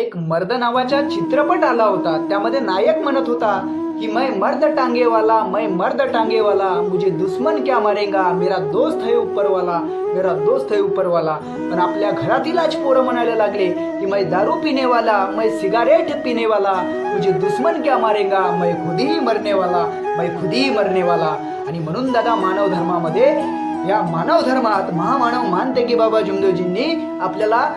एक मर्द नावाचा चित्रपट आला होता. त्यामध्ये नायक म्हणत होता की मैं मर्द टांगेवाला मैं मर्द टांगेवाला मुझे दुश्मन क्या मारेगा? मेरा दोस्त है ऊपरवाला मेरा दोस्त है ऊपरवाला. पण आपल्या घरातील आज पोरं म्हणायला लागले की मैं दारू पिनेवाला मैं सिगारेट पिनेवाला मुझे दुश्मन क्या मारेगा? मैं खुदी मरनेवाला मैं खुद ही आणि म्हणून दादा मानव धर्मामध्ये या मानव धर्मात महामानव मानते की बाबा जुमदेवजींनी आपल्याला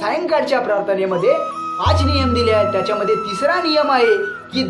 सायंकाळच्या प्रार्थनेमध्ये पाच नियम दिले आहेत. त्याच्यामध्ये तिसरा नियम आहे की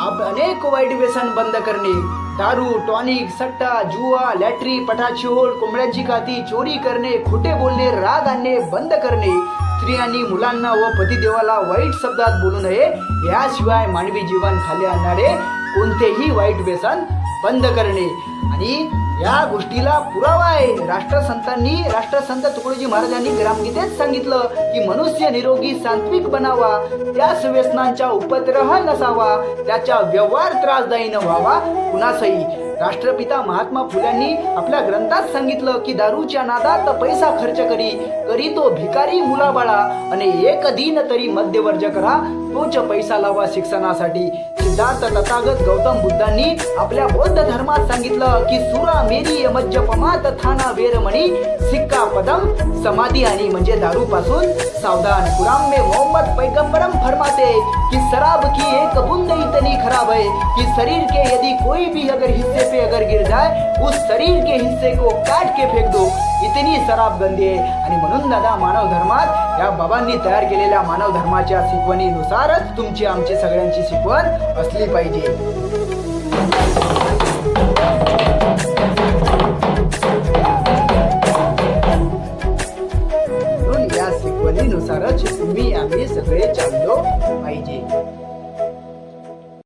आप अनेक वाईट व्यसन बंद करणे. दारू टॉनिक सट्टा जुवा लॅटरी पटाछोड कोंबड्यांची काती चोरी करणे खोटे बोलणे राग आणणे बंद करणे. स्त्रियांनी मुलांना व पतिदेवाला वाईट शब्दात बोलू नये. याशिवाय मानवी जीवन खाली आणणारे कोणतेही वाईट व्यसन बंद करणे. आणि या गोष्टीला पुरावा आहे. राष्ट्रसंतांनी राष्ट्रसंत तुकडोजी महाराजांनी ग्रामगीतेत सांगितलं की मनुष्य निरोगी सांत्विक बनावा. त्या व्यसनांचा उपद्रह नसावा. त्याचा व्यवहार त्रासदायी न व्हावा. कुणासही राष्ट्रपिता महात्मा फुल्यांनी आपल्या ग्रंथात सांगितलं की दारूच्या नादात पैसा खर्च करी करी तो भिकारी मुलाबाळा. आणि एक दिन तरी मध्यवर्ज करा. तोच पैसा लावा शिक्षणासाठी. सिद्धार्थ तथागत गौतम बुद्धांनी आपल्या बौद्ध धर्मात सांगितलं की सुरा मेरी मज्जपमात थाना वेरमणी सिक्का पदम समाधी आणि म्हणजे दारू पासून सावधान. कुराम मे मोहम्मद पैगंबरम फरमाते की सराब की एक खराब है कि शरीर के यदि कोई भी अगर हिस्से पे अगर गिर जाए उस शरीर के हिस्से को काट के फेक दो। इतनी शराब गंदी आहे आणि म्हणून दादा मानव धर्मात या बाबांनी तयार केलेल्या मानव धर्माच्या शिकवणीनुसारच तुमची आमची सगळ्यांची शिकवण असली पाहिजे. म्हणून या शिकवणीनुसारच तुम्ही आम्ही सगळे चाललो